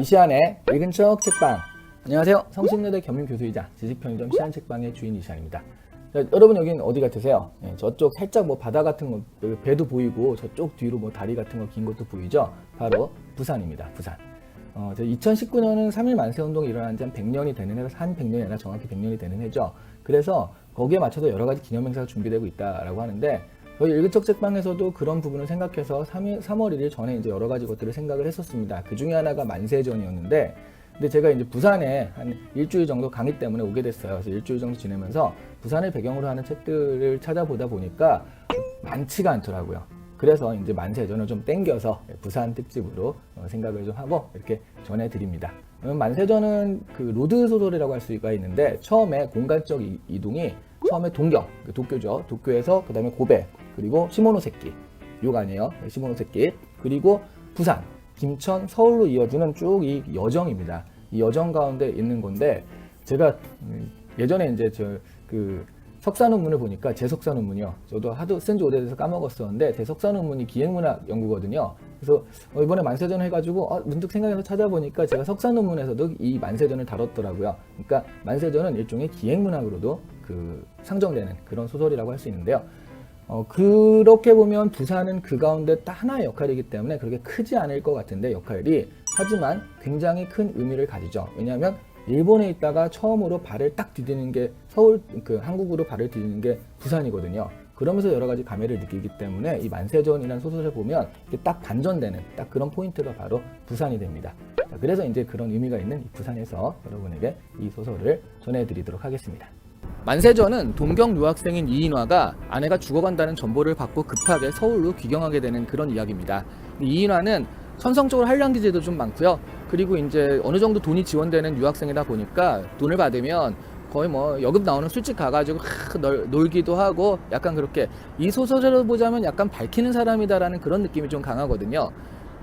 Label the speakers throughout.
Speaker 1: 이 시안의 읽은 척 책방. 안녕하세요. 성신여대 겸임교수이자 지식편의점 시안책방의 주인 이시안입니다. 자, 여러분 여기는 어디 같으세요? 네, 저쪽 살짝 뭐 바다 같은 거그 배도 보이고 저쪽 뒤로 뭐 다리 같은 거 긴 것도 보이죠? 바로 부산입니다. 부산. 어, 2019년은 3일 만세운동이 일어난 지 한 100년이 되는 해서 한 100년이 아니라 정확히 100년이 되는 해죠. 그래서 거기에 맞춰서 여러 가지 기념 행사가 준비되고 있다라고 하는데 저희 일그척 책방에서도 그런 부분을 생각해서 3일, 3월 1일 전에 이제 여러 가지 것들을 생각을 했었습니다. 그 중에 하나가 만세전이었는데 근데 제가 이제 부산에 한 일주일 정도 강의 때문에 오게 됐어요. 그래서 일주일 정도 지내면서 부산을 배경으로 하는 책들을 찾아보다 보니까 많지가 않더라고요. 그래서 이제 만세전을 좀 땡겨서 부산 특집으로 어, 생각을 좀 하고 이렇게 전해드립니다. 음, 만세전은 그 로드 소설이라고 할 수가 있는데 처음에 공간적 이- 이동이 처음에 동경, 그 도쿄죠. 도쿄에서 그 다음에 고베, 그리고 시모노세키, 욕 아니에요. 시모노세키, 그리고 부산, 김천, 서울로 이어지는 쭉 이 여정입니다. 이 여정 가운데 있는 건데 제가 음, 예전에 이제 저 그 석사 논문을 보니까 제 석사 논문이요. 저도 하도 쓴지 오래돼서 까먹었었는데 제 석사 논문이 기행문학 연구거든요. 그래서 어, 이번에 만세전 해가지고 어, 문득 생각해서 찾아보니까 제가 석사 논문에서도 이 만세전을 다뤘더라고요. 그러니까 만세전은 일종의 기행문학으로도 그 상정되는 그런 소설이라고 할 수 있는데요. 어, 그렇게 보면 부산은 그 가운데 딱 하나의 역할이기 때문에 그렇게 크지 않을 것 같은데 역할이 하지만 굉장히 큰 의미를 가지죠. 왜냐하면 일본에 있다가 처음으로 발을 딱 디디는 게 서울 그 한국으로 발을 디디는 게 부산이거든요. 그러면서 여러 가지 감회를 느끼기 때문에 이 만세전이라는 소설을 보면 딱 반전되는 딱 그런 포인트가 바로 부산이 됩니다. 자, 그래서 이제 그런 의미가 있는 이 부산에서 여러분에게 이 소설을 전해드리도록 하겠습니다. 만세전은 동경 유학생인 이인화가 아내가 죽어간다는 정보를 받고 급하게 서울로 귀경하게 되는 그런 이야기입니다. 이인화는 천성적으로 한량 기제도 좀 많고요. 그리고 이제 어느 정도 돈이 지원되는 유학생이다 보니까 돈을 받으면 거의 뭐 여급 나오는 술집 가가지고 하, 널, 놀기도 하고 약간 그렇게 이 소설을 보자면 약간 밝히는 사람이다라는 그런 느낌이 좀 강하거든요.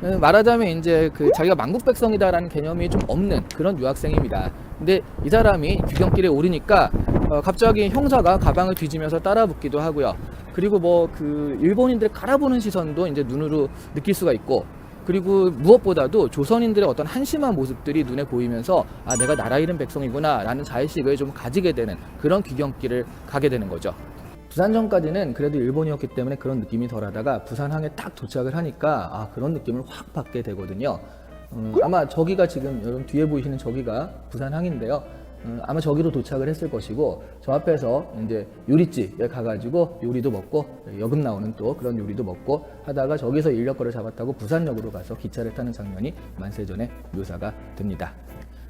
Speaker 1: 어, 말하자면 이제 그 자기가 만국 백성이다라는 개념이 좀 없는 그런 유학생입니다. 근데 이 사람이 귀경길에 오르니까 어, 갑자기 형사가 가방을 뒤지면서 따라붙기도 하고요. 그리고 뭐 그 일본인들의 깔아보는 시선도 이제 눈으로 느낄 수가 있고 그리고 무엇보다도 조선인들의 어떤 한심한 모습들이 눈에 보이면서 아 내가 나라 잃은 백성이구나 라는 자의식을 좀 가지게 되는 그런 귀경길을 가게 되는 거죠. 부산전까지는 그래도 일본이었기 때문에 그런 느낌이 덜하다가 부산항에 딱 도착을 하니까 아 그런 느낌을 확 받게 되거든요. 음, 아마 저기가 지금 여러분 뒤에 보이시는 저기가 부산항인데요. 음, 아마 저기로 도착을 했을 것이고 저 앞에서 이제 요리집에 가가지고 요리도 먹고 여급 나오는 또 그런 요리도 먹고 하다가 저기서 인력거를 잡았다고 부산역으로 가서 기차를 타는 장면이 만세전에 묘사가 됩니다.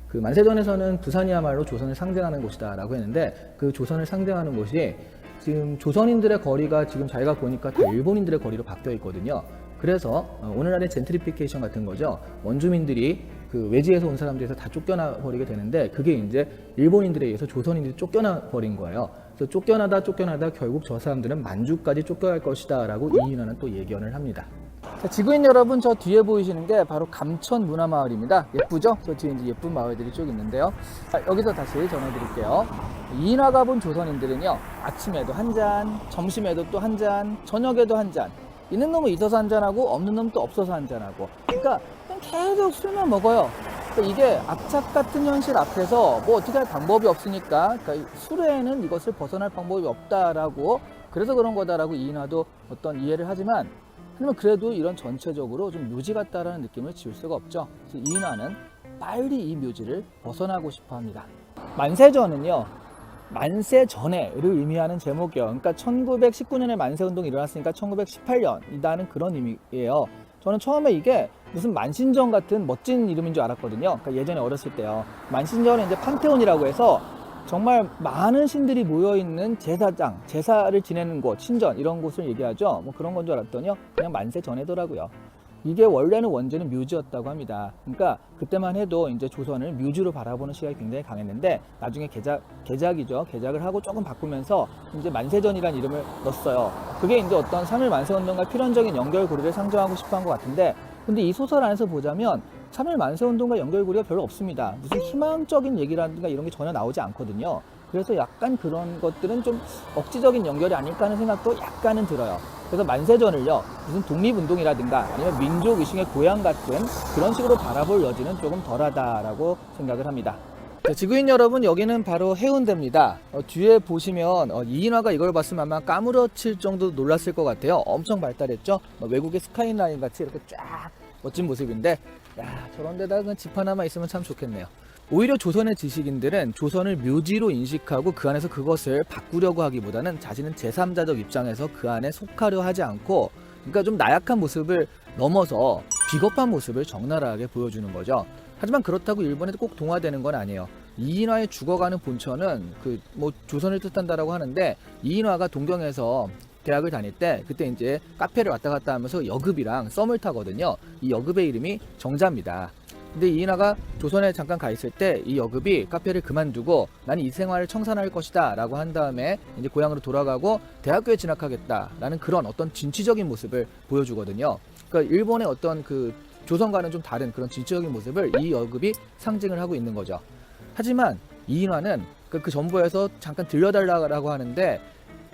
Speaker 1: 그 만세전에서는 부산이야말로 조선을 상징하는 곳이다라고 했는데 그 조선을 상징하는 곳이 지금 조선인들의 거리가 지금 자기가 보니까 다 일본인들의 거리로 바뀌어 있거든요. 그래서 어, 오늘날의 젠트리피케이션 같은 거죠. 원주민들이 그 외지에서 온 사람들에서 다 쫓겨나 버리게 되는데 그게 이제 일본인들에 의해서 조선인들이 쫓겨나 버린 거예요. 그래서 쫓겨나다 쫓겨나다 결국 저 사람들은 만주까지 쫓겨갈 것이다라고 이인화는 또 예견을 합니다. 자, 지구인 여러분 저 뒤에 보이시는 게 바로 감천 문화마을입니다. 예쁘죠? 저 뒤에 이제 예쁜 마을들이 쭉 있는데요. 자, 여기서 다시 전해드릴게요. 이인화가 본 조선인들은요 아침에도 한 잔, 점심에도 또 한 잔, 저녁에도 한 잔. 있는 놈은 있어서 한 잔하고 없는 놈은 또 없어서 한 잔하고. 그러니까 그냥 계속 술만 먹어요. 그러니까 이게 악착 같은 현실 앞에서 뭐 어떻게 할 방법이 없으니까 그러니까 이 술에는 이것을 벗어날 방법이 없다라고 그래서 그런 거다라고 이인화도 어떤 이해를 하지만 그러면 그래도 이런 전체적으로 좀 묘지 같다라는 느낌을 지울 수가 없죠. 그래서 이인화는 빨리 이 묘지를 벗어나고 싶어 합니다. 만세전은요, 만세 전에를 의미하는 제목이에요. 그러니까 1919년에 만세 운동이 일어났으니까 1918년이라는 그런 의미예요. 저는 처음에 이게 무슨 만신전 같은 멋진 이름인 줄 알았거든요. 그러니까 예전에 어렸을 때요. 만신전은 이제 판테온이라고 해서 정말 많은 신들이 모여 있는 제사장, 제사를 지내는 곳, 신전 이런 곳을 얘기하죠. 뭐 그런 건 줄 알았더니요. 그냥 만세 전에더라고요. 이게 원래는 원제는 묘지였다고 합니다. 그러니까 그때만 해도 이제 조선을 묘지로 바라보는 시각이 굉장히 강했는데 나중에 개작 개작이죠. 개작을 하고 조금 바꾸면서 이제 만세전이라는 이름을 넣었어요. 그게 이제 어떤 3일 만세운동과 필연적인 연결고리를 상정하고 싶어 한 것 같은데 근데 이 소설 안에서 보자면 3일 만세운동과 연결고리가 별로 없습니다. 무슨 희망적인 얘기라든가 이런 게 전혀 나오지 않거든요. 그래서 약간 그런 것들은 좀 억지적인 연결이 아닐까 하는 생각도 약간은 들어요. 그래서 만세전을요, 무슨 독립운동이라든가 아니면 민족의식의 고향 같은 그런 식으로 바라볼 여지는 조금 덜하다라고 생각을 합니다. 자, 지구인 여러분, 여기는 바로 해운대입니다. 어, 뒤에 보시면 어, 이인화가 이걸 봤으면 아마 까무러칠 정도 놀랐을 것 같아요. 엄청 발달했죠? 뭐 외국의 스카이라인 같이 이렇게 쫙 멋진 모습인데, 야, 저런 데다가 집 하나만 있으면 참 좋겠네요. 오히려 조선의 지식인들은 조선을 묘지로 인식하고 그 안에서 그것을 바꾸려고 하기보다는 자신은 제3자적 입장에서 그 안에 속하려 하지 않고 그러니까 좀 나약한 모습을 넘어서 비겁한 모습을 적나라하게 보여주는 거죠. 하지만 그렇다고 일본에 꼭 동화되는 건 아니에요. 이인화의 죽어가는 본처는 그 뭐 조선을 뜻한다라고 하는데 이인화가 동경에서 대학을 다닐 때 그때 이제 카페를 왔다 갔다 하면서 여급이랑 썸을 타거든요. 이 여급의 이름이 정자입니다. 근데 이인화가 조선에 잠깐 가 있을 때 이 여급이 카페를 그만두고 나는 이 생활을 청산할 것이다 라고 한 다음에 이제 고향으로 돌아가고 대학교에 진학하겠다라는 그런 어떤 진취적인 모습을 보여주거든요. 그러니까 일본의 어떤 그 조선과는 좀 다른 그런 진취적인 모습을 이 여급이 상징을 하고 있는 거죠. 하지만 이인화는 그, 그 전부에서 잠깐 들려달라고 하는데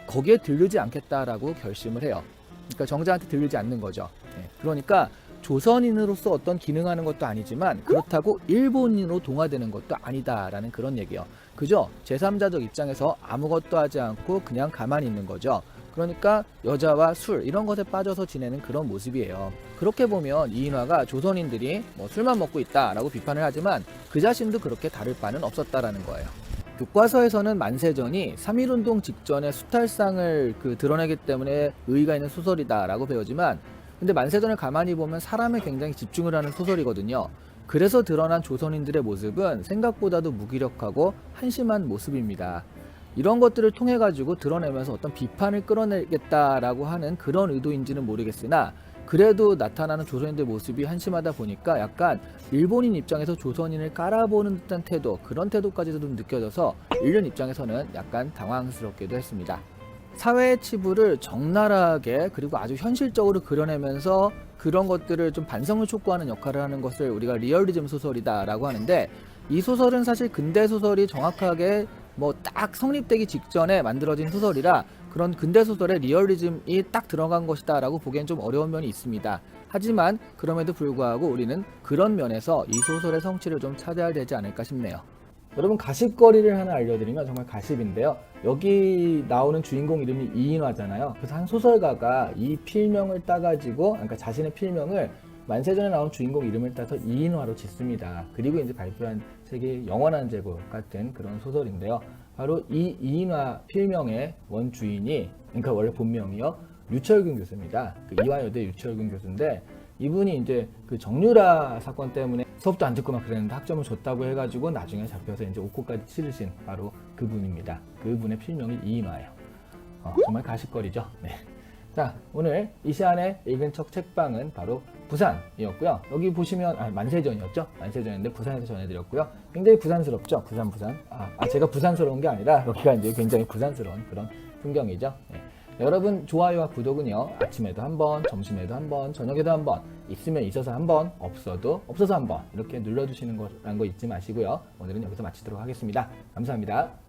Speaker 1: 거기에 들르지 않겠다라고 결심을 해요. 그러니까 정자한테 들리지 않는 거죠. 예, 그러니까 조선인으로서 어떤 기능하는 것도 아니지만 그렇다고 일본인으로 동화되는 것도 아니다라는 그런 얘기예요. 그죠? 제3자적 입장에서 아무것도 하지 않고 그냥 가만히 있는 거죠. 그러니까 여자와 술 이런 것에 빠져서 지내는 그런 모습이에요. 그렇게 보면 이인화가 조선인들이 뭐 술만 먹고 있다라고 비판을 하지만 그 자신도 그렇게 다를 바는 없었다라는 거예요. 교과서에서는 만세전이 3.1운동 직전에 수탈상을 그 드러내기 때문에 의의가 있는 소설이다라고 배우지만 근데 만세전을 가만히 보면 사람에 굉장히 집중을 하는 소설이거든요. 그래서 드러난 조선인들의 모습은 생각보다도 무기력하고 한심한 모습입니다. 이런 것들을 통해 가지고 드러내면서 어떤 비판을 끌어내겠다라고 하는 그런 의도인지는 모르겠으나 그래도 나타나는 조선인들 모습이 한심하다 보니까 약간 일본인 입장에서 조선인을 깔아보는 듯한 태도 그런 태도까지도 좀 느껴져서 일본 입장에서는 약간 당황스럽기도 했습니다. 사회의 치부를 적나라하게 그리고 아주 현실적으로 그려내면서 그런 것들을 좀 반성을 촉구하는 역할을 하는 것을 우리가 리얼리즘 소설이다라고 하는데 이 소설은 사실 근대 소설이 정확하게 뭐 딱 성립되기 직전에 만들어진 소설이라 그런 근대 소설의 리얼리즘이 딱 들어간 것이다라고 보기엔 좀 어려운 면이 있습니다. 하지만 그럼에도 불구하고 우리는 그런 면에서 이 소설의 성취를 좀 찾아야 되지 않을까 싶네요. 여러분 가십거리를 하나 알려드리면 정말 가십인데요. 여기 나오는 주인공 이름이 이인화잖아요. 그래서 한 소설가가 이 필명을 따가지고 그러니까 자신의 필명을 만세전에 나온 주인공 이름을 따서 이인화로 짓습니다. 그리고 이제 발표한 책이 영원한 제국 같은 그런 소설인데요. 바로 이 이인화 필명의 원주인이 그러니까 원래 본명이요 유철근 교수입니다. 그 이화여대 유철근 교수인데 이분이 이제 그 정유라 사건 때문에 수업도 안 듣고 막 그랬는데 학점을 줬다고 해가지고 나중에 잡혀서 이제 옥고까지 치르신 바로 그분입니다. 그분의 필명이 이인화예요. 어, 정말 가십거리죠. 네. 자, 오늘 이 시간에 읽은 척 책방은 바로 부산이었고요. 여기 보시면 아, 만세전이었죠. 만세전인데 부산에서 전해드렸고요. 굉장히 부산스럽죠. 부산 부산. 아, 아, 제가 부산스러운 게 아니라 여기가 이제 굉장히 부산스러운 그런 풍경이죠. 네. 여러분 좋아요와 구독은요 아침에도 한번 점심에도 한번 저녁에도 한번 있으면 있어서 한번 없어도 없어서 한번 이렇게 눌러주시는 거라는 거 잊지 마시고요 오늘은 여기서 마치도록 하겠습니다 감사합니다